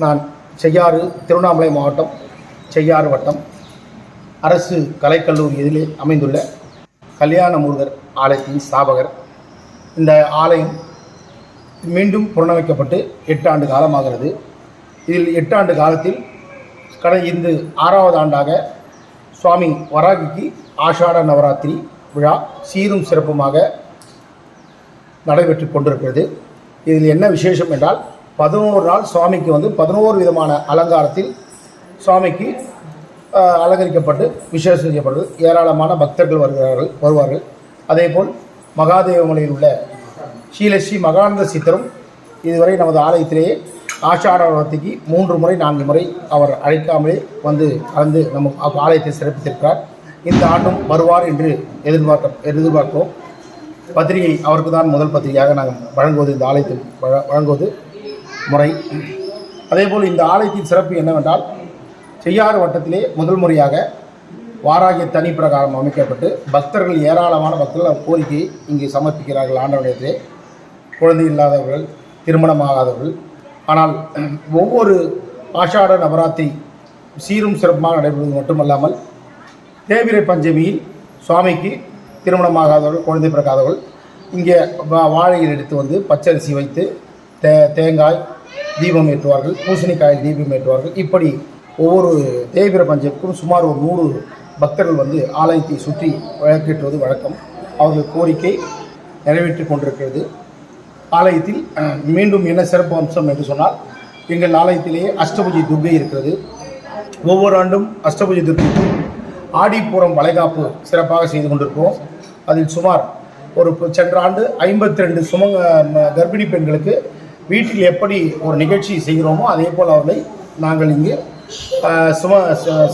நான் செய்யாறு திருவண்ணாமலை மாவட்டம் செய்யாறு வட்டம் அரசு கலைக்கல்லூரி எதிலே அமைந்துள்ள கல்யாண முருகர் ஆலயத்தின் ஸ்தாபகர். இந்த ஆலயம் மீண்டும் புனரமைக்கப்பட்டு எட்டு ஆண்டு காலமாகிறது. இதில் எட்டு ஆண்டு காலத்தில் கடை இந்த ஆறாவது ஆண்டாக சுவாமி வராகிக்கு ஆஷாட நவராத்திரி விழா சீரும் சிறப்புமாக நடைபெற்று கொண்டிருக்கிறது. இதில் என்ன விசேஷம் என்றால் பதினோரு நாள் சுவாமிக்கு வந்து பதினோரு விதமான அலங்காரத்தில் சுவாமிக்கு அலங்கரிக்கப்பட்டு விசேஷம் செய்யப்படுது ஏராளமான பக்தர்கள் வருகிறார்கள் வருவார்கள். அதேபோல் மகாதேவமலையில் உள்ள ஸ்ரீலஸ்ரீ மகானந்த சித்தரும் இதுவரை நமது ஆலயத்திலேயே ஆஷாடவரத்திக்கு மூன்று முறை நான்கு முறை அவர் அழைக்காமலே வந்து கலந்து நம் ஆலயத்தை சிறப்பித்திருக்கிறார். இந்த ஆண்டும் வருவார் என்று எதிர்பார்க்க எதிர்பார்க்கிறோம். பத்திரிகை அவருக்கு தான் முதல் பத்திரிகையாக நாங்கள் வழங்குவது இந்த ஆலயத்தில் வழ- வழங்குவது. முறை. அதேபோல் இந்த ஆலயத்தின் சிறப்பு என்னவென்றால் செய்யாறு வட்டத்திலே முதல் முறையாக வாராகிய தனி பிரகாரம் அமைக்கப்பட்டு பக்தர்கள் ஏராளமான பக்தர்கள் கோரிக்கையை இங்கே சமர்ப்பிக்கிறார்கள் ஆண்டவனிடத்திலே குழந்தை இல்லாதவர்கள் திருமணமாகாதவர்கள். ஆனால் ஒவ்வொரு ஆஷாட நவராத்திரி சீரும் சிறப்புமாக நடைபெறுவது மட்டுமல்லாமல் தேவிரை பஞ்சமியில் சுவாமிக்கு திருமணமாகாதவர்கள் குழந்தை பிறக்காதவர்கள் இங்கே வா- வாழையில் எடுத்து வந்து பச்சரிசி வைத்து தே தேங்காய் தீபம் ஏற்றுவார்கள் பூசணிக்காயில் தீபம் ஏற்றுவார்கள் இப்படி ஒவ்வொரு தேவிர பஞ்சமிக்கும் சுமார் ஒரு நூறு பக்தர்கள் வந்து ஆலயத்தை சுற்றி வழக்கேற்றுவது வழக்கம். அவர்கள் கோரிக்கை நிறைவேற்றி கொண்டிருக்கிறது. ஆலயத்தில் மீண்டும் என்ன சிறப்பு அம்சம் என்று சொன்னால் எங்கள் ஆலயத்திலேயே அஷ்டபுஜி துர்கை இருக்கிறது. ஒவ்வொரு ஆண்டும் அஷ்டபுஜி துர்கைக்கு ஆடிப்புறம் வளைகாப்பு சிறப்பாக செய்து கொண்டிருக்கிறோம். அதில் சுமார் ஒரு சென்ற ஆண்டு ஐம்பத்தி ரெண்டு சுமங்க கர்ப்பிணி பெண்களுக்கு வீட்டில் எப்படி ஒரு நிகழ்ச்சி செய்கிறோமோ அதே போல் அவர்களை நாங்கள் இங்கு சும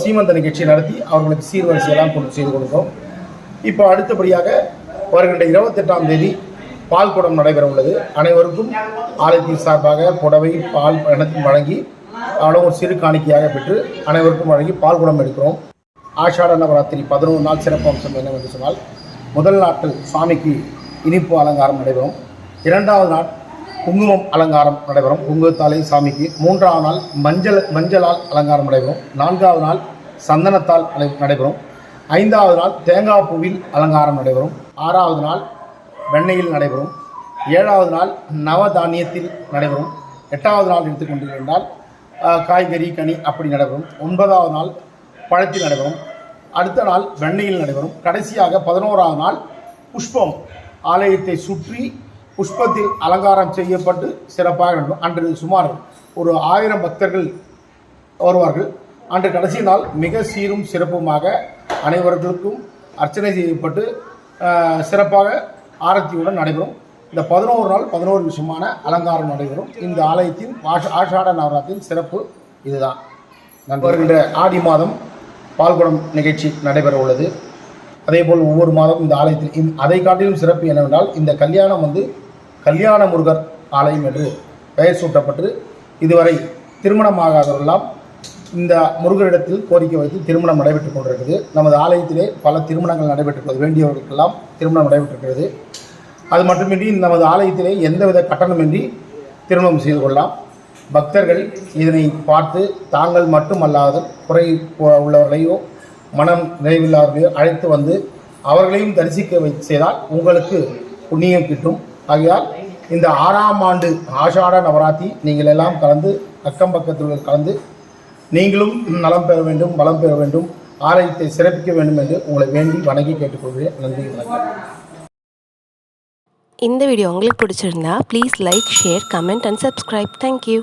சீமந்த நிகழ்ச்சி நடத்தி அவர்களுக்கு சீர்வரிசையெல்லாம் கொண்டு செய்து கொடுக்கிறோம். இப்போ அடுத்தபடியாக வருகின்ற இருபத்தெட்டாம் தேதி பால் குடம் நடைபெற உள்ளது. அனைவருக்கும் ஆலயத்தின் சார்பாக புடவை பால் அனைத்தும் வழங்கி அவ்வளோ ஒரு சிறு காணிக்கையாக பெற்று அனைவருக்கும் வழங்கி பால் குடம் எடுக்கிறோம். ஆஷாட நவராத்திரி பதினோரு நாள் சிறப்பு அம்சம் என்னவென்று சொன்னால் முதல் நாட்கள் சுவாமிக்கு இனிப்பு அலங்காரம் நடைபெறும். இரண்டாவது நாள் குங்குமம் அலங்காரம் நடைபெறும். குங்குமத்தாலே சாமிக்கு மூன்றாவது நாள் மஞ்சள் மஞ்சளால் அலங்காரம் நடைபெறும். நான்காவது நாள் சந்தனத்தால் நடைபெறும். ஐந்தாவது நாள் தேங்காய் பூவில் அலங்காரம் நடைபெறும். ஆறாவது நாள் வெண்ணெயில் நடைபெறும். ஏழாவது நாள் நவதானியத்தில் நடைபெறும். எட்டாவது நாள் எடுத்துக்கொண்டிருந்தால் காய்கறி கனி அப்படி நடைபெறும். ஒன்பதாவது நாள் பழத்தில் நடைபெறும். அடுத்த நாள் வெண்ணெயில் நடைபெறும். கடைசியாக பதினோராவது நாள் புஷ்பம். ஆலயத்தை சுற்றி புஷ்பத்தில் அலங்காரம் செய்யப்பட்டு சிறப்பாக நடக்கும். அன்று சுமார் ஒரு ஆயிரம் பக்தர்கள் வருவார்கள். அன்று கடைசி நாள் மிக சீரும் சிறப்புமாக அனைவர்களுக்கும் அர்ச்சனை செய்யப்பட்டு சிறப்பாக ஆரத்தியுடன் நடைபெறும். இந்த பதினோரு நாள் பதினோரு விஷயமான அலங்காரம் நடைபெறும். இந்த ஆலயத்தின் ஆஷ் ஆஷாட நவராத்தின் சிறப்பு இதுதான். வருகின்ற ஆடி மாதம் பால்குடம் நிகழ்ச்சி நடைபெற உள்ளது. அதேபோல் ஒவ்வொரு மாதம் இந்த ஆலயத்தில் இந் அதை காட்டிலும் சிறப்பு என்னவென்றால் இந்த கல்யாணம் வந்து கல்யாண முருகர் ஆலயம் என்று பெயர் சூட்டப்பட்டு இதுவரை திருமணமாகாதவரெல்லாம் இந்த முருகரிடத்தில் கோரிக்கை வைத்து திருமணம் நடைபெற்றுக் கொண்டிருக்கிறது. நமது ஆலயத்திலே பல திருமணங்கள் நடைபெற்றிருக்கிறது வேண்டியவர்களுக்கெல்லாம் திருமணம் நடைபெற்றிருக்கிறது. அது மட்டுமின்றி நமது ஆலயத்திலே எந்தவித கட்டணமின்றி திருமணம் செய்து கொள்ளலாம். பக்தர்கள் இதனை பார்த்து தாங்கள் மட்டுமல்லாத குறை உள்ளவர்களையோ மனம் நிறைவில்லாதவர்களையோ அழைத்து வந்து அவர்களையும் தரிசிக்க வை செய்தால் உங்களுக்கு புண்ணியம் கிட்டும். ஆகையால் இந்த ஆறாம் ஆண்டு ஆஷாட நவராத்திரி நீங்கள் எல்லாம் கலந்து அக்கம் பக்கத்தில் கலந்து நீங்களும் நலம் பெற வேண்டும் வளம் பெற வேண்டும் ஆலயத்தை சிறப்பிக்க வேண்டும் என்று உங்களை வேண்டி வணங்கி கேட்டுக்கொள்கிறேன். நன்றி வணக்கம். இந்த வீடியோ உங்களுக்கு பிடிச்சிருந்தா please like share comment and subscribe thank you